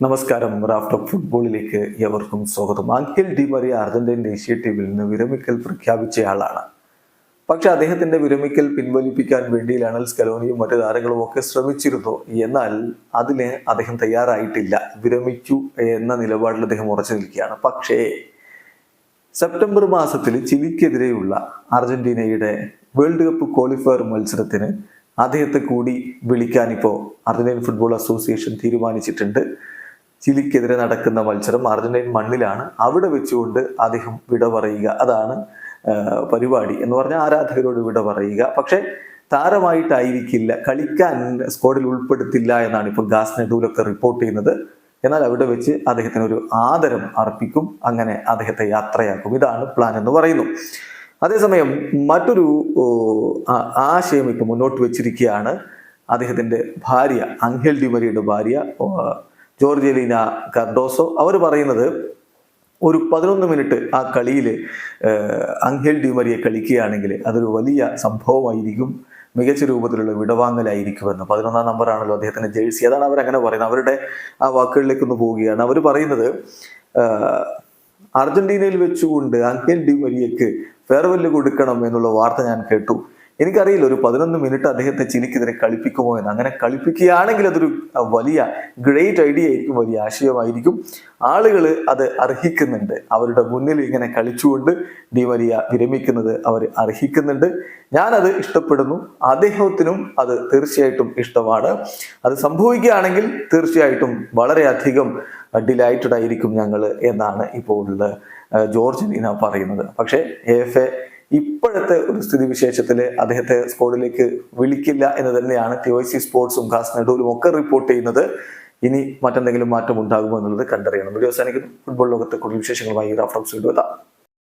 നമസ്കാരം. റാഫ്റ്റർ ഫുട്ബോളിലേക്ക് എവർക്കും സ്വാഗതം. അങ്കിൽ ഡി മറിയ അർജന്റീൻ ദേശീയ ടീമിൽ നിന്ന് വിരമിക്കൽ പ്രഖ്യാപിച്ചയാളാണ് പക്ഷെ അദ്ദേഹത്തിന്റെ വിരമിക്കൽ പിൻവലിപ്പിക്കാൻ വേണ്ടി ലണൽ സ്കലോണിയും മറ്റു താരങ്ങളും ഒക്കെ ശ്രമിച്ചിരുന്നു. എന്നാൽ അതിന് അദ്ദേഹം തയ്യാറായിട്ടില്ല. വിരമിച്ചു എന്ന നിലപാടിൽ അദ്ദേഹം ഉറച്ചു നിൽക്കുകയാണ്. പക്ഷേ സെപ്റ്റംബർ മാസത്തിൽ ചിലിക്കെതിരെയുള്ള അർജന്റീനയുടെ വേൾഡ് കപ്പ് ക്വാളിഫയർ മത്സരത്തിന് അദ്ദേഹത്തെ കൂടി വിളിക്കാൻ ഇപ്പോൾ അർജന്റീൻ ഫുട്ബോൾ അസോസിയേഷൻ തീരുമാനിച്ചിട്ടുണ്ട്. ചിലിക്കെതിരെ നടക്കുന്ന മത്സരം അർജന്റീൻ മണ്ണിലാണ് അവിടെ വെച്ചുകൊണ്ട് അദ്ദേഹം വിട പറയുക. അതാണ് പരിപാടി എന്ന് പറഞ്ഞാൽ ആരാധകരോട് വിട പറയുക. പക്ഷേ താരമായിട്ടായിരിക്കില്ല കളിക്കാൻ സ്ക്വാഡിൽ ഉൾപ്പെടുത്തില്ല എന്നാണ് ഇപ്പോൾ ഗാസ് നെഡൂലൊക്കെ റിപ്പോർട്ട് ചെയ്യുന്നത്. എന്നാൽ അവിടെ വെച്ച് അദ്ദേഹത്തിന് ഒരു ആദരം അർപ്പിക്കും അങ്ങനെ അദ്ദേഹത്തെ യാത്രയാക്കും. ഇതാണ് പ്ലാൻ എന്ന് പറയുന്നു. അതേസമയം മറ്റൊരു ആശയം ഇപ്പോൾ മുന്നോട്ട് വെച്ചിരിക്കുകയാണ് അദ്ദേഹത്തിന്റെ ഭാര്യ അങ്കൽ ഡിമരിയുടെ ഭാര്യ ജോർജലീന കർഡോസോ. അവർ പറയുന്നത് ഒരു പതിനൊന്ന് മിനിറ്റ് ആ കളിയിൽ അങ്കേൽ ഡ്യൂമറിയെ കളിക്കുകയാണെങ്കിൽ അതൊരു വലിയ സംഭവമായിരിക്കും മികച്ച രൂപത്തിലുള്ള വിടവാങ്ങലായിരിക്കുമെന്ന്. പതിനൊന്നാം നമ്പറാണല്ലോ അദ്ദേഹത്തിന്റെ ജേഴ്സി. അതാണ് അവരങ്ങനെ പറയുന്നത്. അവരുടെ ആ വാക്കുകളിലേക്കൊന്ന് പോവുകയാണ്. അവർ പറയുന്നത് അർജന്റീനയിൽ വെച്ചുകൊണ്ട് അങ്കേൽ ഡി മരിയക്ക് ഫെയർവെല്ല് കൊടുക്കണം എന്നുള്ള വാർത്ത ഞാൻ കേട്ടു. എനിക്കറിയില്ല ഒരു പതിനൊന്ന് മിനിറ്റ് അദ്ദേഹത്തെ ചിലിക്കെതിരെ കളിപ്പിക്കുമോ എന്ന്. അങ്ങനെ കളിപ്പിക്കുകയാണെങ്കിൽ അതൊരു വലിയ ഗ്രേറ്റ് ഐഡിയ ആയിരിക്കും വലിയ ആശയമായിരിക്കും. ആളുകൾ അത് അർഹിക്കുന്നുണ്ട്. അവരുടെ മുന്നിൽ ഇങ്ങനെ കളിച്ചുകൊണ്ട് ഡി വലിയ വിരമിക്കുന്നത് അവർ അർഹിക്കുന്നുണ്ട്. ഞാനത് ഇഷ്ടപ്പെടുന്നു. അദ്ദേഹത്തിനും അത് തീർച്ചയായിട്ടും ഇഷ്ടമാണ്. അത് സംഭവിക്കുകയാണെങ്കിൽ തീർച്ചയായിട്ടും വളരെയധികം ഡിലൈറ്റഡ് ആയിരിക്കും ഞങ്ങൾ എന്നാണ് ഇപ്പോൾ ജോർജ് നീന പറയുന്നത്. പക്ഷേ എഫ് എ ഇപ്പോഴത്തെ ഒരു സ്ഥിതിവിശേഷത്തിൽ അദ്ദേഹത്തെ സ്കോഡിലേക്ക് വിളിക്കില്ല എന്ന് തന്നെയാണ് ടി ഒ സി സ്പോർട്സും ഖാസ് നെഡൂലും ഒക്കെ റിപ്പോർട്ട് ചെയ്യുന്നത്. ഇനി മറ്റെന്തെങ്കിലും മാറ്റം ഉണ്ടാകുമോ എന്നുള്ളത് കണ്ടറിയണം. വീഡിയോ അവസാനിക്കുന്നു. ഫുട്ബോൾ ലോകത്തെ കൂടുതൽ വിശേഷങ്ങളുമായി റാഫ്റ്റോക്സ് വീഡിയോ എത്താം.